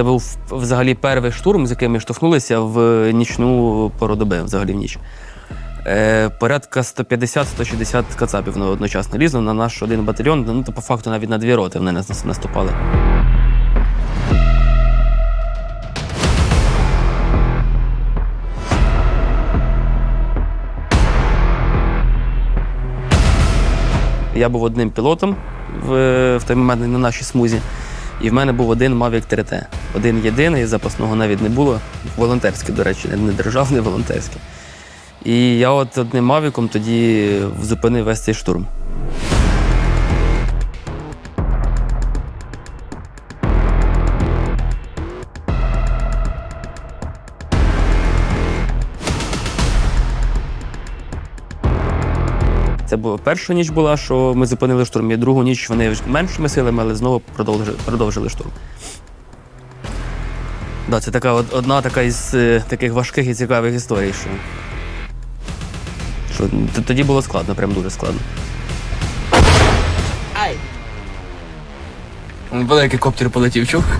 Це був взагалі перший штурм, з яким ми штовхнулися в нічну пору доби, взагалі в ніч. Е, порядка 150-160 кацапів ну, одночасно лізли на наш один батальйон. Ну, то по факту навіть на дві роти вони нас наступали. Я був одним пілотом в, в той момент на нашій смузі. І в мене був один Mavic 3T. Один єдиний, запасного навіть не було. Волонтерський, до речі, не державний, волонтерський. І я от одним Мавіком тоді зупинив весь цей штурм. Це була перша ніч була, що ми зупинили штурм. І другу ніч вони меншими силами, але знову продовжили, продовжили штурм. Да, це така одна така із е, таких важких і цікавих історій, що, що тоді було складно, прям дуже складно. Великий коптер полетів, чув?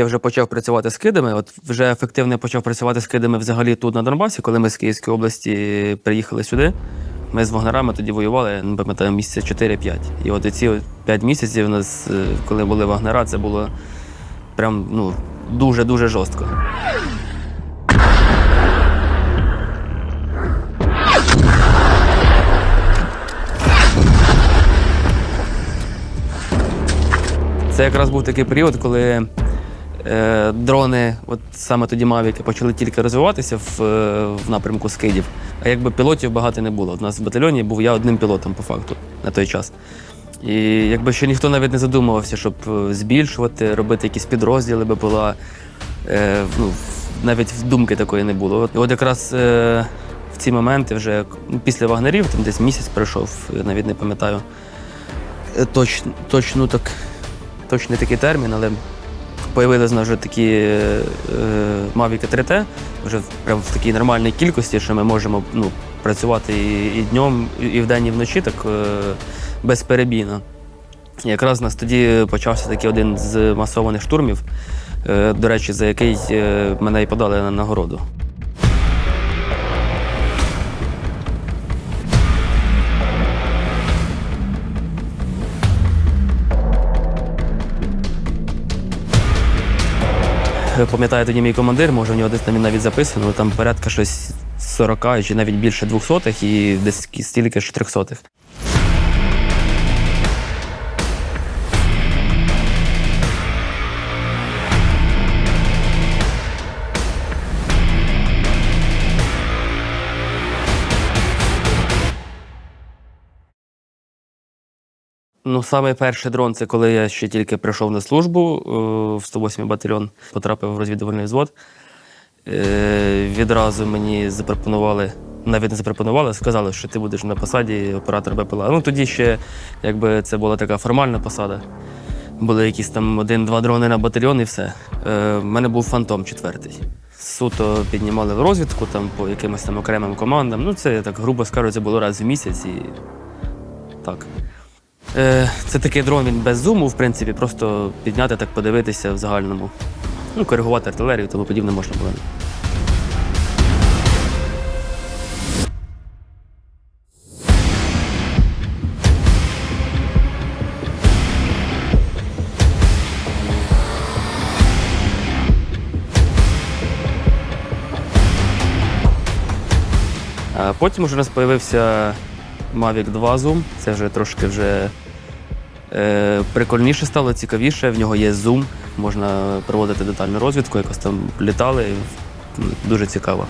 Я вже почав працювати з кидами. От вже ефективно почав працювати з кидами взагалі тут на Донбасі, коли ми з Київської області приїхали сюди. Ми з вагнерами тоді воювали, не пам'ятаю, місяця 4-5. І от ці 5 місяців у нас, е, коли були вагнера, це було прям ну, дуже-дуже жорстко. Це якраз був такий період, коли е, дрони, от саме тоді Мавіки, почали тільки розвиватися в, е, в напрямку скидів. А якби пілотів багато не було. У нас в батальйоні був я одним пілотом по факту на той час. І якби ще ніхто навіть не задумувався, щоб е, збільшувати, робити якісь підрозділи, би була е, ну, навіть думки такої не було. І от якраз е, в ці моменти, вже після вагнерів, там десь місяць пройшов, навіть не пам'ятаю точ, точну так, точний такий термін, але появилися вже такі е, Mavic 3T, вже прям в такій нормальній кількості, що ми можемо ну, працювати і, і днем, і- вдень, і вночі так е, безперебійно. Якраз у нас тоді почався такий один з масованих штурмів, е, до речі, за який е, мене і подали на нагороду. Е, Пам'ятаю тоді мій командир, може в нього десь там навіть записано, там порядка щось 40 чи навіть більше 200 і десь стільки ж 300 Ну, саме перший дрон це коли я ще тільки прийшов на службу е, в 108 батальйон, потрапив в розвідувальний взвод. Е, Відразу мені запропонували, навіть не запропонували, сказали, що ти будеш на посаді оператор БПЛА. Ну тоді ще якби це була така формальна посада. Були якісь там один-два дрони на батальйон і все. Е, в мене був фантом четвертий. Суто піднімали в розвідку там по якимось там окремим командам. Ну, це так грубо скажу, це було раз в місяць і так. Е, Це такий дрон, він без зуму, в принципі, просто підняти, так подивитися в загальному. Ну, коригувати артилерію, тому подібне можна було. Потім вже у нас з'явився Mavic 2 Zoom. Це вже трошки вже е, прикольніше стало, цікавіше. В нього є зум, можна проводити детальну розвідку, якось там літали. Дуже цікаво.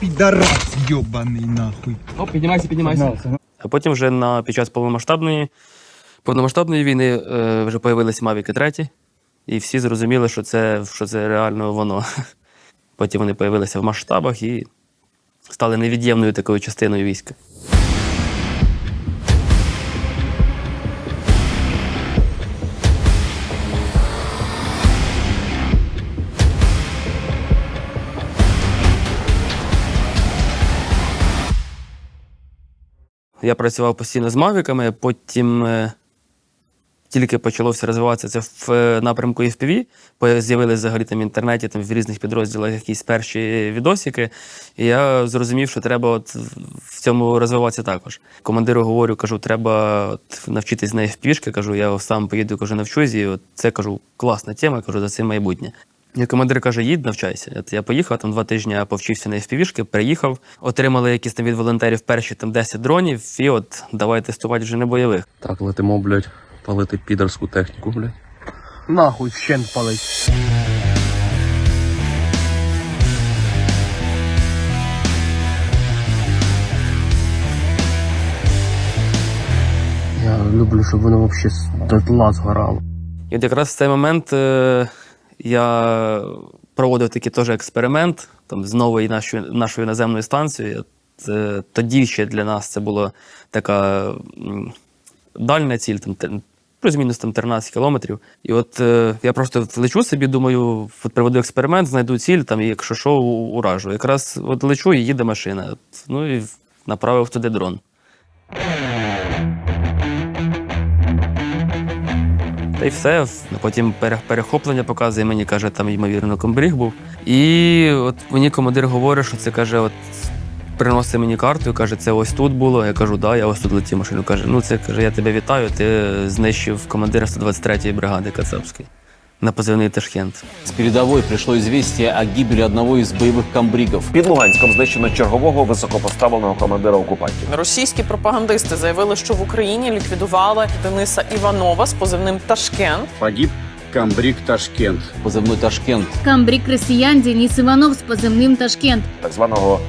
Підарас йобаний нахуй. О, піднімайся, піднімайся. А потім вже на, під час повномасштабної, повномасштабної війни е, вже з'явилися Mavic 3, і всі зрозуміли, що це, що це реально воно. Потім вони з'явилися в масштабах і стали невід'ємною такою частиною війська. Я працював постійно з мавіками, потім е, тільки почалося розвиватися це в е, напрямку FPV. По- З'явились взагалі там в інтернеті, там в різних підрозділах якісь перші відосики. І я зрозумів, що треба от в цьому розвиватися також. Командиру говорю, кажу, треба от навчитись на FPV, кажу, я сам поїду, кажу, навчусь, і от це кажу, класна тема, кажу, за це майбутнє. І командир каже: їдь, навчайся. От я поїхав там два тижні, повчився на FPV, приїхав, отримали якісь там від волонтерів перші там 10 дронів, і от давай тестувати вже не бойових. Так, летимо, блядь, палити підерську техніку, блядь. Нахуй, вщент палить. Я люблю, щоб воно взагалі дотла згорало. І от якраз в цей момент е, я проводив такий теж експеримент там, з новою нашою, нашою наземною станцією. Е, тоді ще для нас це була така дальня ціль, там, плюс-мінус там 13 кілометрів. І от е, я просто лечу собі, думаю, от проведу експеримент, знайду ціль, там, і якщо що, уражу. Якраз от лечу і їде машина. Ну і направив туди дрон. Та й все. Потім перехоплення показує, мені каже, там ймовірно комбріг був. І от мені командир говорить, що це каже, от приносить мені карту і каже, це ось тут було. Я кажу, да, я ось тут летів машину. Каже, ну це каже, я тебе вітаю, ти знищив командира 123-ї бригади Кацапської на позивний Ташкент. С передовой пришло известие о гибели одного из боевых комбригов. Під Луганськом знищено чергового високопоставленого командира окупантів. Російські пропагандисти заявили, що в Україні ліквідували Дениса Іванова з позивним Ташкент. Погиб комбриг Ташкент. Позывной Ташкент. Камбрик Росіян Денис Іванов з позивним Ташкент. так званого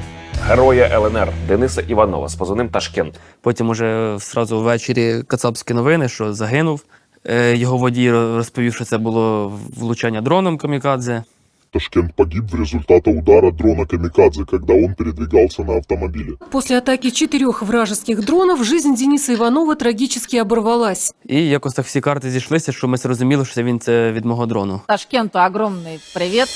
героя ЛНР Дениса Іванова з позивним Ташкент. Потім уже сразу ввечері кацапські новини, що загинув. Е, Його водій розповів, що це було влучання дроном камікадзе. Ташкент погиб в результате удара дрона «Камикадзе», когда он передвигался на автомобиле. После атаки четырех вражеских дронов жизнь Дениса Иванова трагически оборвалась. І якось так всі карти зійшлися, що ми зрозуміли, що це він це від мого дрону. Ташкенту огромний привіт.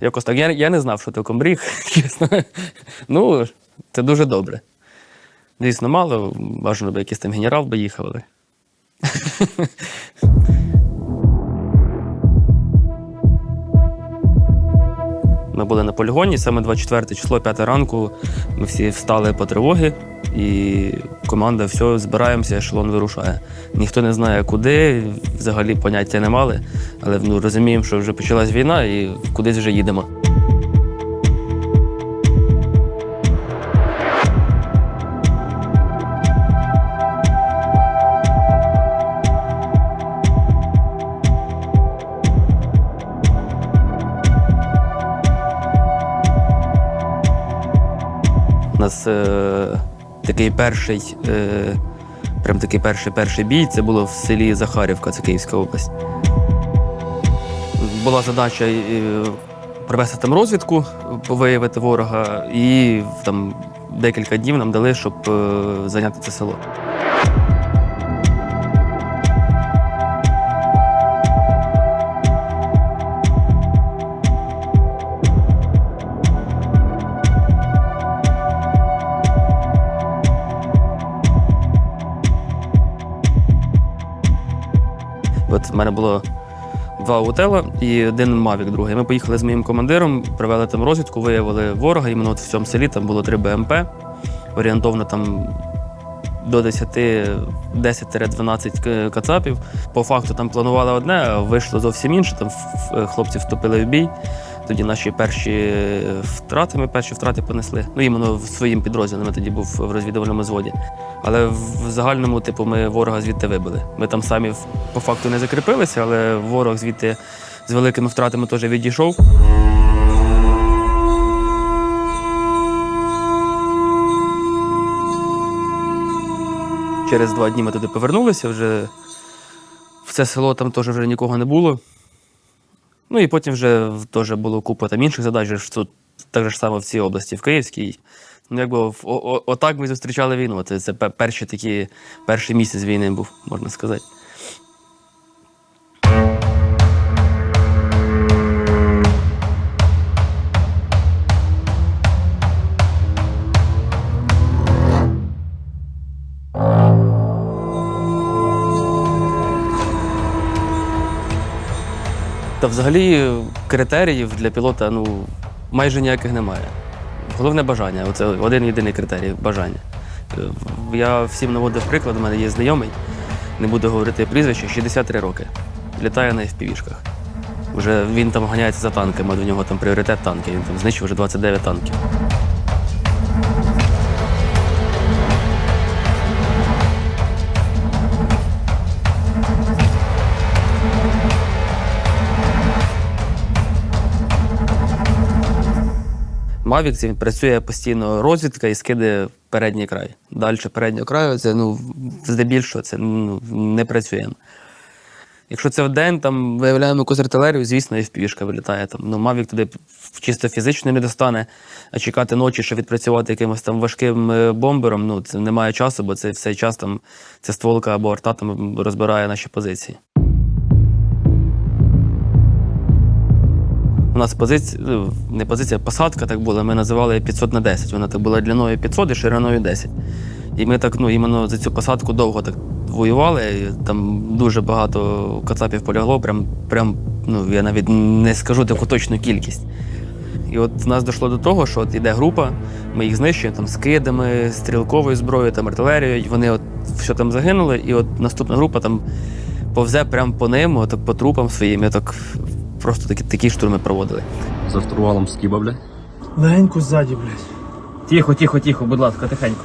Якось так. Я, я не знав, що це комбріг. Ну, це дуже добре. Звісно, мало, бажано би якийсь там генерал би їхав, Ми були на полігоні, саме 24 число, 5 ранку. Ми всі встали по тривоги, і команда все, збираємося, ешелон вирушає. Ніхто не знає, куди, взагалі поняття не мали, але ну, розуміємо, що вже почалась війна і кудись вже їдемо. Такий перший, е, прям такий перший перший бій. Це було в селі Захарівка, це Київська область. Була задача е, провести там розвідку, виявити ворога, і там декілька днів нам дали, щоб е, зайняти це село. От в мене було два утела і один Мавік другий. Ми поїхали з моїм командиром, провели там розвідку, виявили ворога. Іменно от в цьому селі там було три БМП. Орієнтовно там до 10, 10-12 кацапів. По факту там планували одне, а вийшло зовсім інше. Там хлопці вступили в бій. Тоді наші перші втрати, ми перші втрати понесли. Ну, іменно в своїм підрозділом тоді був в розвідувальному зводі. Але в загальному, типу, ми ворога звідти вибили. Ми там самі по факту не закріпилися, але ворог звідти з великими втратами теж відійшов. Через два дні ми туди повернулися. Вже в це село там теж вже нікого не було. Ну і потім вже теж було купа там інших задач, ж тут так же само в цій області, в Київській. Ну, якби о- о- отак ми зустрічали війну. Це, це перші такі, перший місяць війни був, можна сказати. Взагалі критеріїв для пілота ну, майже ніяких немає. Головне бажання. це один єдиний критерій бажання. Е, Я всім наводив приклад, у мене є знайомий, не буду говорити прізвище, 63 роки. Літає на FPV-шках. Вже він там ганяється за танками, до нього там пріоритет танки, він там знищив вже 29 танків. Mavic він працює постійно розвідка і скиди передній край. Далі переднього краю це ну, здебільшого це ну, не працює. Якщо це в день, там виявляємо якусь артилерію, звісно, і впішка вилітає. Там, ну, Mavic туди чисто фізично не достане, а чекати ночі, щоб відпрацювати якимось там важким е, бомбером, ну, це немає часу, бо це все час там ця стволка або арта там розбирає наші позиції. У нас позиція, ну, не позиція, посадка так була. Ми називали її 500 на 10. Вона так була длиною 500 і шириною 10. І ми так, ну, іменно за цю посадку довго так воювали. Там дуже багато кацапів полягло. Прям, прям, ну, я навіть не скажу таку точну кількість. І от нас дійшло до того, що от іде група, ми їх знищуємо там скидами, стрілковою зброєю, там артилерією. Вони от все там загинули, і от наступна група там повзе прямо по ним, отак по трупам своїм. І так просто такі, такі штурми проводили. За штурвалом скіба, блядь. Легенько ззаді, блядь. Тихо, тихо, тихо, будь ласка, тихенько.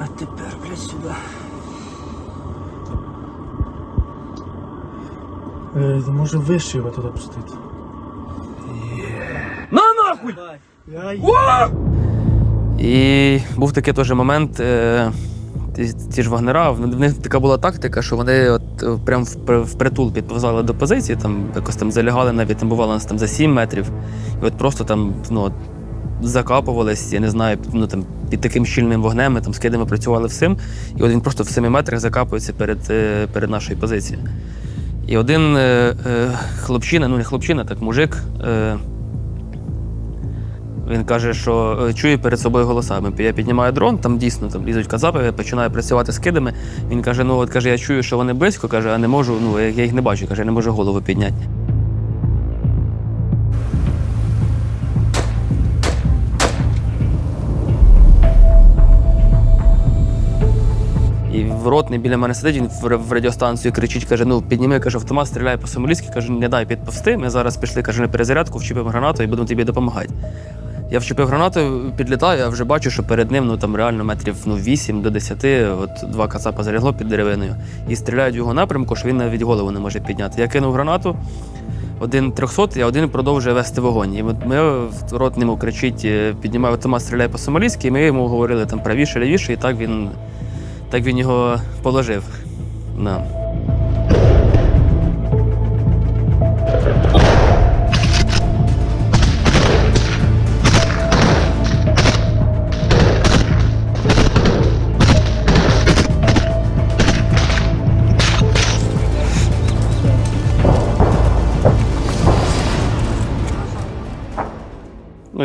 А тепер, блядь, сюди. Е, може вище його туди пустити. На нахуй! І був такий теж момент. Е, ті, ті ж вагнера, в них така була тактика, що вони от е, прям впри- впритул підповзали до позиції, там якось там залягали, навіть там бувало нас там за 7 метрів. І от просто там ну, закапувались, я не знаю, ну там під таким щільним вогнем, ми там з кидами працювали всім. І от він просто в 7 метрах закапується перед, е, перед нашою позицією. І один е, е, хлопчина, ну не хлопчина, так мужик. Е, він каже, що е, чує перед собою голосами. Я піднімаю дрон, там дійсно там лізуть казапи, починаю працювати з кидами. Він каже: ну от каже, я чую, що вони близько, каже, а не можу, ну я їх не бачу, каже, я не можу голову підняти. І в ротний біля мене сидить, він в, радіостанцію кричить, каже: ну підніми, каже, автомат, стріляє по самоліськи, каже, не дай підповсти. Ми зараз пішли, каже, на перезарядку, вчепимо гранату і будемо тобі допомагати. Я вчепив гранату, підлітаю, я вже бачу, що перед ним ну там реально метрів ну, 8 до 10, от два кацапа залягло під деревиною. І стріляють в його напрямку, що він навіть голову не може підняти. Я кинув гранату, один 300, а один продовжує вести вогонь. І от ми в ротному кричить, е, піднімає автомат, стріляє по самоліськи, і ми йому говорили там правіше, лівіше, і так він, так він його положив. Да.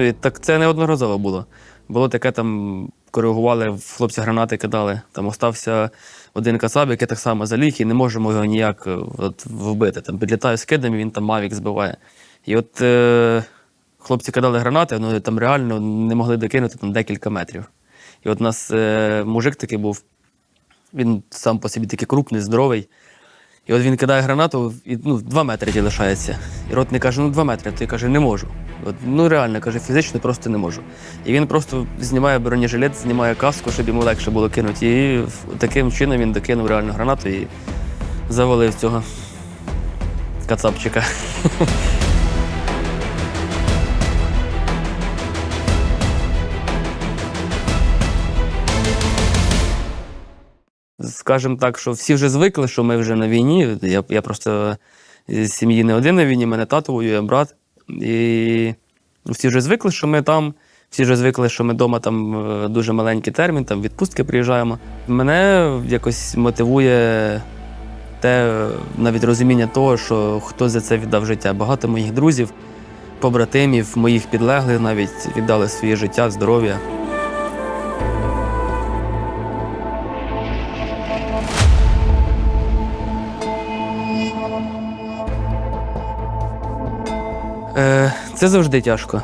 І так це неодноразово було. Було таке, там коригували, хлопці гранати кидали. Там остався один кацап, який так само заліг, і не можемо його ніяк е, от, вбити. Там підлітаю з кидами, він там мавік збиває. І от е, хлопці кидали гранати, вони там реально не могли докинути там декілька метрів. І от у нас е, мужик такий був, він сам по собі такий крупний, здоровий. І от він кидає гранату, і ну, два метри лишається. І ротний каже, ну два метри, ти каже, не можу. От, ну реально, каже, фізично просто не можу. І він просто знімає бронежилет, знімає каску, щоб йому легше було кинути. І таким чином він докинув реально гранату і завалив цього кацапчика. Скажемо так, що всі вже звикли, що ми вже на війні. Я, я просто з сім'ї не один на війні, мене тато воює, брат. І Всі вже звикли, що ми там, всі вже звикли, що ми вдома там е, дуже маленький термін, там відпустки приїжджаємо. Мене якось мотивує те е, навіть розуміння того, що хтось за це віддав життя. Багато моїх друзів, побратимів, моїх підлеглих навіть віддали своє життя, здоров'я. Е, це завжди тяжко.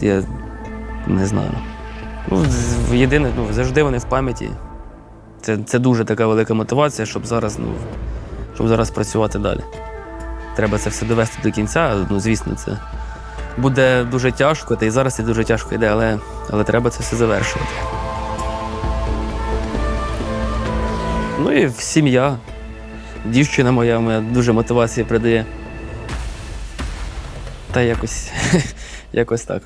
Я не знаю. Ну, єдине, ну, завжди вони в пам'яті. Це, це дуже така велика мотивація, щоб зараз, ну, щоб зараз працювати далі. Треба це все довести до кінця. Ну, звісно, це буде дуже тяжко, та й зараз це дуже тяжко йде, але, але треба це все завершувати. Ну і сім'я. Дівчина моя, моя дуже мотивація придає. Та якось, якось так.